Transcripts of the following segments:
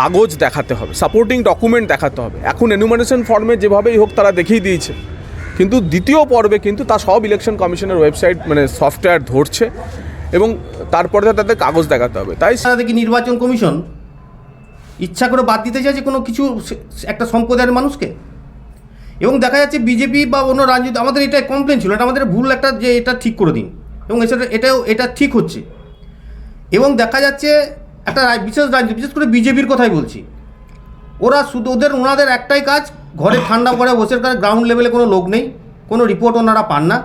কাগজ দেখাতে হবে সাপোর্টিং ডকুমেন্ট দেখাতে হবে। এখন এনুমারেশন ফর্মে যেভাবেই হোক তারা দেখিয়ে দিয়েছে। কিন্তু দ্বিতীয় পর্বে কিন্তু তা সব ইলেকশন কমিশনের ওয়েবসাইট মানে সফটওয়্যার ধরছে এবং তারপরে তাদের কাগজ দেখাতে হবে। তাই দেখি নির্বাচন কমিশন ইচ্ছা করে বাদ দিতে চাইছে কোনো কিছু একটা সম্প্রদায়ের মানুষকে। এবং দেখা যাচ্ছে বিজেপি বা অন্য রাজনীতি আমাদের এটা কমপ্লেন ছিল, এটা আমাদের ভুল একটা যে এটা ঠিক করে দিন। এবং এছাড়া এটাও এটা ঠিক হচ্ছে। এবং দেখা যাচ্ছে একটা রাজ- বিশেষ রাজনীতি বিশেষ করে বিজেপির কথাই বলছি। ওরা শুধু ওদের ওনাদের একটাই কাজ ঘরে ঠান্ডা করে বসে গ্রাউন্ড লেভেলে কোনো লোক নেই কোনো রিপোর্ট ওনারা পান না।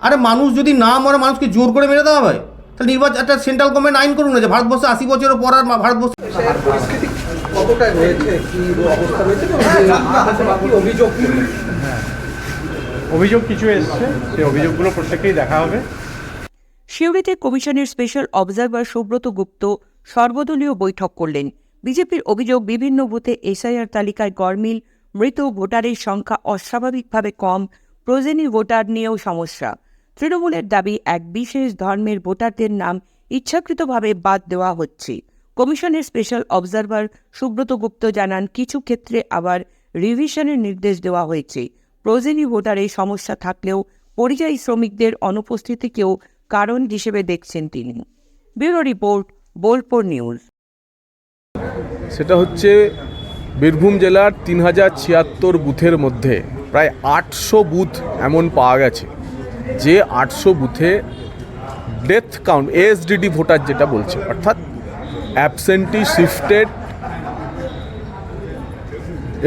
আরে মানুষ যদি না মরে মানুষকে জোর করে মেরে দেওয়া হয় তাহলে নির্বাচন একটা সেন্ট্রাল গভর্নমেন্ট আইন করুন না যে ভারতবর্ষে আশি বছরের পর আর মা- ভারতবর্ষ এবং কি অভিযোগ? কিছু এসছে সেই অভিযোগগুলো প্রত্যেককেই দেখা হবে। সিউড়িতে কমিশনের স্পেশাল অবজারভার সুব্রত গুপ্ত সর্বদলীয় বৈঠক করলেন। বিজেপির অভিযোগ, বিভিন্ন বুথে এসআইআর তালিকায় গরমিল মৃত ভোটারের সংখ্যা অস্বাভাবিকভাবে কম, প্রয়োজনীয় ভোটার নিয়েও সমস্যা। তৃণমূলের দাবি, এক বিশেষ ধর্মের ভোটারদের নাম ইচ্ছাকৃতভাবে বাদ দেওয়া হচ্ছে। কমিশনের স্পেশাল অবজারভার সুব্রত গুপ্ত জানান, কিছু ক্ষেত্রে আবার রিভিশনের নির্দেশ দেওয়া হয়েছে। প্রয়োজনীয় ভোটারের সমস্যা থাকলেও পরিযায়ী শ্রমিকদের অনুপস্থিতিকেও কারণ হিসেবে দেখছেন তিনি। Bureau report Bolpur news. সেটা হচ্ছে বীরভূম জেলার তিন হাজার ছিয়াত্তর বুথের মধ্যে প্রায় আটশো বুথ এমন পাওয়া গেছে, যে আটশো বুথে ডেথ কাউন্ট এএসডিডি ভোটার যেটা বলছে, অর্থাৎ অ্যাবসেন্টি শিফটেড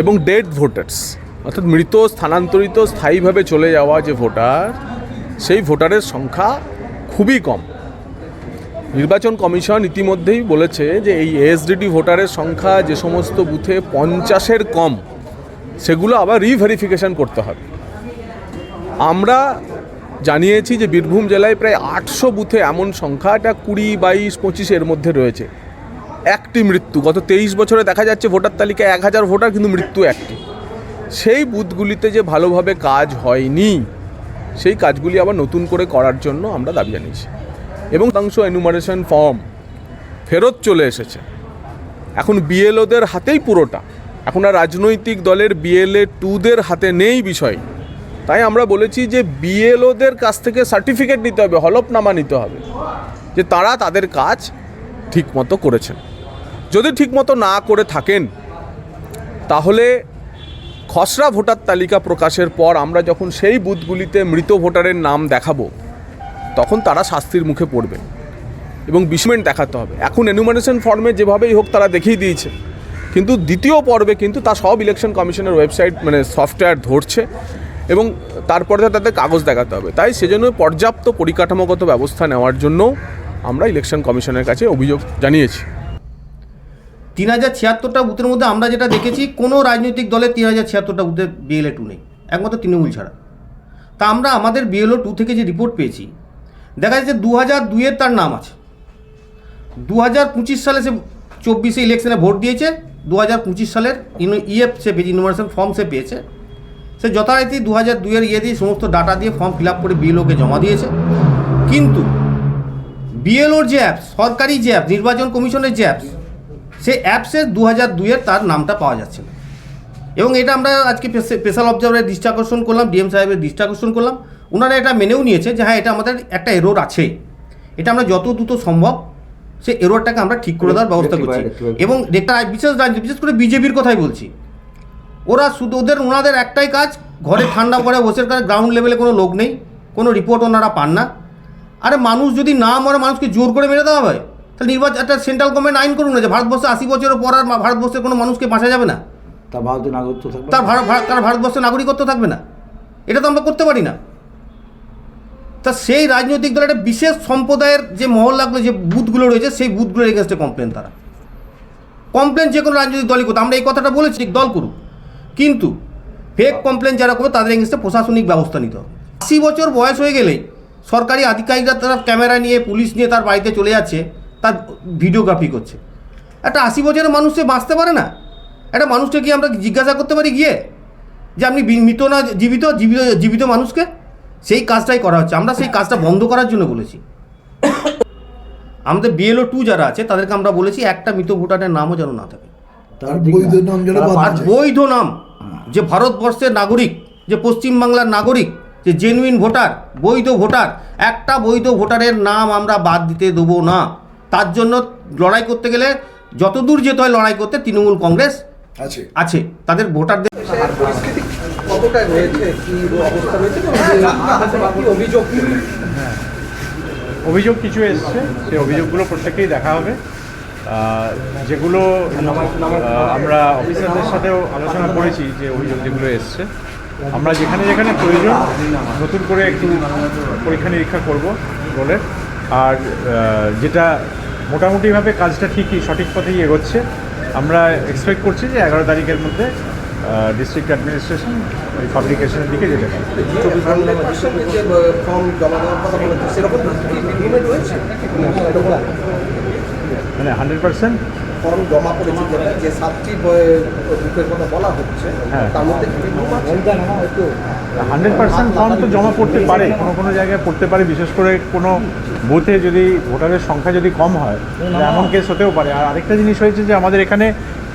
এবং ডেড ভোটার্স অর্থাৎ মৃত, স্থানান্তরিত, স্থায়ীভাবে চলে যাওয়া যে ভোটার, সেই ভোটারের সংখ্যা খুবই কম। নির্বাচন কমিশন ইতিমধ্যেই বলেছে যে এই এসডিডি ভোটারের সংখ্যা যে সমস্ত বুথে পঞ্চাশের কম, সেগুলো আবার রিভেরিফিকেশন করতে হবে। আমরা জানিয়েছি যে বীরভূম জেলায় প্রায় আটশো বুথে এমন সংখ্যা, এটা কুড়ি, বাইশ পঁচিশের মধ্যে রয়েছে। একটি মৃত্যু, গত তেইশ বছরে দেখা যাচ্ছে ভোটার তালিকায় এক হাজার ভোটার, কিন্তু মৃত্যু একটি। সেই বুথগুলিতে যে ভালোভাবে কাজ হয়নি, সেই কাজগুলি আবার নতুন করে করার জন্য আমরা দাবি জানিয়েছি। এবং শতাংশ এনুমারেশন ফর্ম ফেরত চলে এসেছে। এখন বিএলওদের হাতেই পুরোটা। এখন আর রাজনৈতিক দলের বিএলএ টুদের হাতে নেই বিষয়। তাই আমরা বলেছি যে বিএলওদের কাছ থেকে সার্টিফিকেট নিতে হবে, হলফনামা নিতে হবে, যে তারা তাদের কাজ ঠিকমতো করেছেন। যদি ঠিকমতো না করে থাকেন, তাহলে খসড়া ভোটার তালিকা প্রকাশের পর আমরা যখন সেই বুথগুলিতে মৃত ভোটারের নাম দেখাবো তখন তারা শাস্তির মুখে পড়বে। এবং বিসমেন্ট দেখাতে হবে। এখন এনুমারেশন ফর্মে যেভাবেই হোক তারা দেখিয়ে দিয়েছে। কিন্তু দ্বিতীয় পর্বে কিন্তু তা সব ইলেকশন কমিশনের ওয়েবসাইট মানে সফটওয়্যার ধরছে এবং তারপরে তাদের কাগজ দেখাতে হবে। তাই সেজন্য পর্যাপ্ত পরিকাঠামোগত ব্যবস্থা নেওয়ার জন্য আমরা ইলেকশন কমিশনের কাছে অভিযোগ জানিয়েছি। তিন হাজার ছিয়াত্তরটা বুথের মধ্যে আমরা যেটা দেখেছি, কোনো রাজনৈতিক দলের তিন হাজার ছিয়াত্তরটা বুথে বিএলএ টু নেই। একমাত্র তৃণমূল ছাড়া। তা আমরা আমাদের বিএলও টু থেকে যে রিপোর্ট পেয়েছি দেখা যাচ্ছে দু হাজার দুইয়ের তার নাম আছে। দু হাজার পঁচিশ সালে সে চব্বিশে ইলেকশনে ভোট দিয়েছে দু হাজার পঁচিশ সালের ইএফ সে পেয়েছে ইউনিভার্সাল ফর্ম সে পেয়েছে। সে যথারীতি দু হাজার দুইয়ের ইয়ে দিয়ে সমস্ত ডাটা দিয়ে ফর্ম ফিল আপ করে বিএলওকে জমা দিয়েছে। কিন্তু বিএলওর যে অ্যাপস সরকারি যে অ্যাপ নির্বাচন কমিশনের যে অ্যাপস সেই অ্যাপসে দু হাজার দুইয়ের তার নামটা পাওয়া যাচ্ছে না। এবং এটা আমরা আজকে স্পেশাল অবজারভারের দৃষ্টি আকর্ষণ করলাম ডিএম সাহেবের দৃষ্টি আকর্ষণ করলাম। ওনারা এটা মেনেও নিয়েছে যে হ্যাঁ এটা আমাদের একটা এরোর আছে। এটা আমরা যত দ্রুত সম্ভব সেই এরোরটাকে আমরা ঠিক করে দেওয়ার ব্যবস্থা করছি। এবং এটা বিশেষ রাজনীতি বিশেষ করে বিজেপির কথাই বলছি ওরা শুধু ওদের ওনাদের একটাই কাজ ঘরে ঠান্ডা করে বসে গ্রাউন্ড লেভেলে কোনো লোক নেই কোনো রিপোর্ট ওনারা পান না। আরে মানুষ যদি না মরে মানুষকে জোর করে মেরে দেওয়া হয় তাহলে নির্বাচন একটা সেন্ট্রাল গভর্নমেন্ট আইন করুন না যে ভারতবর্ষে আশি বছরের পর আর ভারতবর্ষের কোনো মানুষকে বাঁচা যাবে না। তা ভারতীয় নাগরিকত্ব তার ভারত- তার ভারতবর্ষের নাগরিকত্ব থাকবে না। এটা তো আমরা করতে পারি না। তা সেই রাজনৈতিক দলের একটা বিশেষ সম্প্রদায়ের যে মহল্লাগুলো যে বুথগুলো রয়েছে, সেই বুথগুলোর এগেনস্টে কমপ্লেন তারা। কমপ্লেন যে কোনো রাজনৈতিক দলই করতো আমরা এই কথাটা বলেছি, দল করুক। কিন্তু ফেক কমপ্লেন যারা করবে, তাদের এগেনস্টে প্রশাসনিক ব্যবস্থা নিতে হবে। আশি বছর বয়স হয়ে গেলেই সরকারি আধিকারিকরা তারা ক্যামেরা নিয়ে, পুলিশ নিয়ে তার বাড়িতে চলে যাচ্ছে, তার ভিডিওগ্রাফি করছে। একটা আশি বছরের মানুষ বাঁচতে পারে না। একটা মানুষকে কি আমরা জিজ্ঞাসা করতে পারি গিয়ে? যে আপনি মৃত না, জীবিত জীবিত জীবিত মানুষকে? সেই কাজটাই করা হচ্ছে। আমরা সেই কাজটা বন্ধ করার জন্য বলেছি। আমাদের বিএলও টু যারা আছে তাদেরকে আমরা বলেছি একটা মৃত ভোটারের নামও যেন না থাকে। তার বৈধ নাম যেন আর বৈধ নাম যে ভারতবর্ষের নাগরিক যে পশ্চিমবাংলার নাগরিক যে জেনুইন ভোটার বৈধ ভোটার একটা বৈধ ভোটারের নাম আমরা বাদ দিতে দেবো না। তার জন্য লড়াই করতে গেলে যতদূর যেতে হয় লড়াই করতে তৃণমূল কংগ্রেস আছে। আছে। তাদের ভোটারদের কতটা রয়েছে? কি অবস্থা রয়েছে? কি অভিযোগ কি? অভিযোগ কিছু এসছে। সেই অভিযোগগুলো প্রত্যেকেই দেখা হবে। যেগুলো আমরা অফিসারদের সাথেও আলোচনা করেছি যে অভিযোগ যেগুলো এসছে। আমরা যেখানে যেখানে প্রয়োজন নতুন করে একটু পরীক্ষা নিরীক্ষা করব রোলের আর যেটা মোটামুটিভাবে কাজটা ঠিকই সঠিক পথেই এগোচ্ছে। আমরা এক্সপেক্ট করছি যে এগারো তারিখের মধ্যে ডিস্ট্রিক্ট অ্যাডমিনিস্ট্রেশন ওই পাবলিকেশনের দিকে যেতে পারে। মানে হান্ড্রেড পার্সেন্ট ফর্ম জমা করেছে যে সাতটি কথা বলা হচ্ছে হান্ড্রেড পার্সেন্ট ফর্ম তো জমা পড়তে পারে কোনো কোনো জায়গায় পড়তে পারে বিশেষ করে কোনো বুথে যদি ভোটারের সংখ্যা যদি কম হয় এমন কেস হতেও পারে। আর আরেকটা জিনিস হয়েছে যে আমাদের এখানে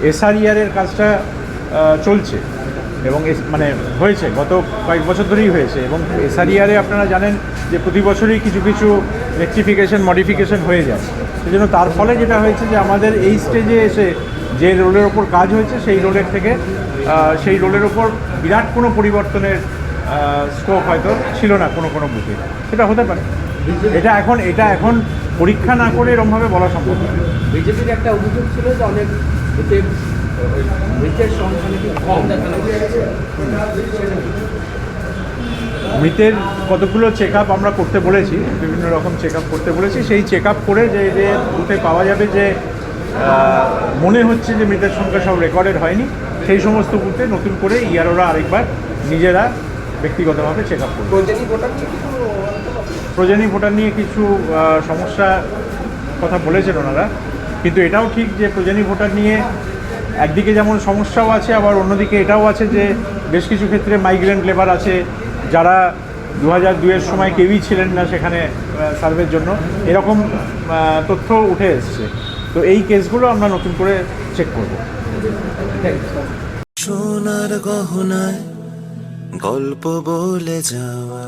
এসআরইআরের কাজটা আহ, চলছে এবং এস- মানে হয়েছে গত কয়েক বছর ধরেই হয়েছে এবং এসআরইআরে আপনারা জানেন যে প্রতি বছরই কিছু কিছু রেকটিফিকেশন মডিফিকেশন হয়ে যায়। সেই জন্য তার ফলে যেটা হয়েছে যে আমাদের এই স্টেজে এসে যে রোলের ওপর কাজ হয়েছে সেই রোলের থেকে সেই রোলের ওপর বিরাট কোনো পরিবর্তনের স্কোপ হয়তো ছিল না কোনো কোনো বুথে সেটা হতে পারে। এটা এখন এটা এখন পরীক্ষা না করে এরমভাবে বলা সম্ভব বিজেপির একটা অভিযোগ ছিল যে অনেক মৃতের সংখ্যা নাকি কম দেখানো মৃতের কতগুলো চেক আপ আমরা করতে বলেছি বিভিন্ন রকম চেক আপ করতে বলেছি সেই চেক আপ করে যে যে বুথে পাওয়া যাবে যে মনে হচ্ছে যে মৃতের সংখ্যা সব রেকর্ডেড হয়নি সেই সমস্ত বুথে নতুন করে ইয়ারোরা আরেকবার নিজেরা ব্যক্তিগতভাবে চেক আপ করবে। প্রজনী ভোটার নিয়ে কিছু সমস্যা কথা বলেছেন ওনারা কিন্তু এটাও ঠিক যে প্রজনী ভোটার নিয়ে একদিকে যেমন সমস্যাও আছে, আবার অন্যদিকে এটাও আছে যে বেশ কিছু ক্ষেত্রে মাইগ্রেন্ট লেবার আছে, যারা দু হাজার দুয়ের সময় কেউই ছিলেন না সেখানে সার্ভের জন্য। এরকম তথ্য উঠে এসছে। তো এই কেসগুলো আমরা নতুন করে চেক করব। সোনার গহনায় গল্প বলে যাওয়া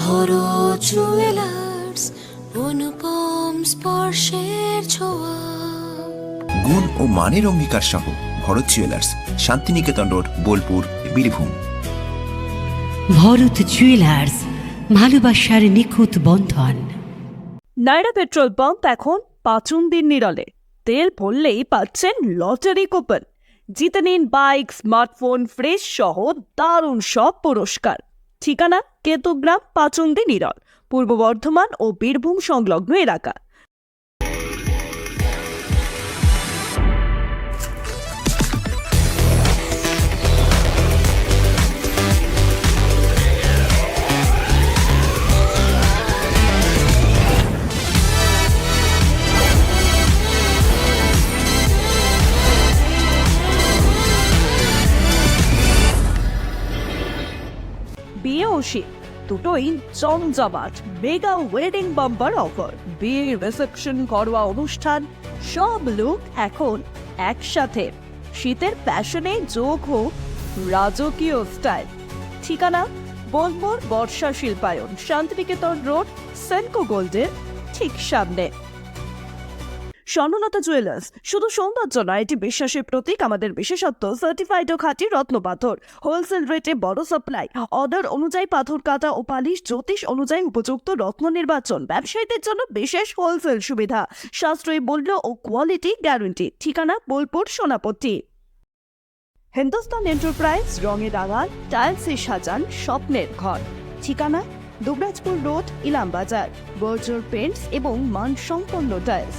ভরো জুয়েলার্স অনুপম স্পর্শের ছোঁয়া। গুণ ও মানের অঙ্গীকার সহ Bharat jewellers Shantiniketan road Bolpur Birbhum. Bharat jewellers ভালোবাসার নিখুঁত বন্ধন। নাইরা পেট্রোল পাম্প এখন পাঁচুন দিন নিরলে। তেল ভরলেই পাচ্ছেন লটারি কুপন। জিতে নিন বাইক স্মার্টফোন ফ্রেশ সহ দারুণ সব পুরস্কার। ঠিকানা কেতুগ্রাম পাচুন্দি নিরল পূর্ব বর্ধমান ও বীরভূম সংলগ্ন এলাকা। বিয়ে ও শীত। দুটোই জমজমাট মেগা ওয়েডিং বাম্পার অফার বিয়ে রিসেপশন ঘরোয়া অনুষ্ঠান, সব লুক এখন একসাথে। শীতের ফ্যাশনে যোগ হোক রাজকীয় স্টাইল ঠিকানা বোলমোর বর্ষা শিল্পায়ন, শান্তিনিকেতন রোড, সেনকো গোল্ডের ঠিক সামনে। স্বর্ণলতা জুয়েলার্স, শুধু সৌন্দর্য নয়, এটি বিশ্বাসের প্রতীক, আমাদের বিশেষত্ব সার্টিফাইড ও খাঁটি রত্ন পাথর হোলসেল রেটে বড় সাপ্লাই অর্ডার অনুযায়ী পাথর কাটা ও পালিশ, জ্যোতিষ অনুযায়ী উপযুক্ত রত্ন নির্বাচন, ব্যবসায়ীদের জন্য বিশেষ হোলসেল সুবিধা, সাশ্রয়ী মূল্য ও কোয়ালিটি গ্যারান্টি ঠিকানা বোলপুর, সোনাপট্টি। হিন্দুস্তান এন্টারপ্রাইজ রঙে রাঙান টাইলসে সাজান, স্বপ্নের ঘর, ঠিকানা Dubrajpur road Ilambazar Berger paints এবং মানসম্পন্ন টাইলস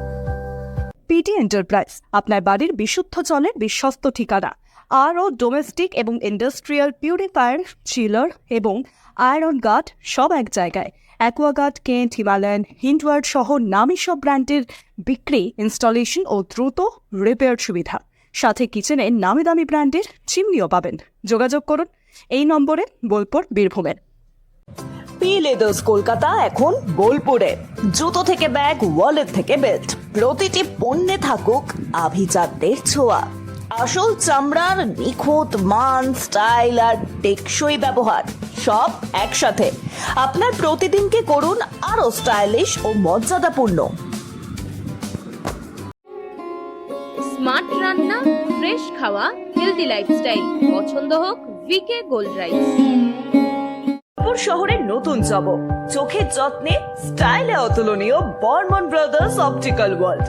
PT enterprise, আপনার বাড়ির বিশুদ্ধ জলের বিশ্বস্ত ঠিকানা। আরও ডোমেস্টিক এবং ইন্ডাস্ট্রিয়াল পিউরিফায়ার, চিলার এবং আয়রন গার্ড, সব এক জায়গায়। অ্যাকোয়াগার্ড, কেন্ট, হিমালয়ান, হিন্ডওয়ার্ড সহ নামী সব ব্র্যান্ডের বিক্রি, ইনস্টলেশন ও দ্রুত রিপেয়ার সুবিধা। সাথে কিচেনে নামি দামি ব্র্যান্ডের চিমনিও পাবেন। যোগাযোগ করুন এই নম্বরে বোলপুর, বীরভূমের। পি লেদার্স কলকাতা, এখন বোলপুরে। জুতো থেকে ব্যাগ ওয়ালেট থেকে বেল্ট প্রতিটি পণ্যে থাকুক আভিজাতদের ছোঁয়া। আসল চামড়ার নিখুঁত মান, স্টাইল আর টেকসই ব্যবহার, সব একসাথে। আপনার প্রতিদিনকে করুন আরও স্টাইলিশ ও মর্যাদাপূর্ণ। স্মার্ট রান্না, ফ্রেশ খাওয়া হেলদি লাইফস্টাইল পছন্দ হোক ভিকে গোল্ড রাইস বোলপুর শহরের নতুন জব চোখের যত্নে স্টাইলে অতুলনীয় বর্মন ব্রাদার্স অপটিক্যাল ওয়ার্ল্ড।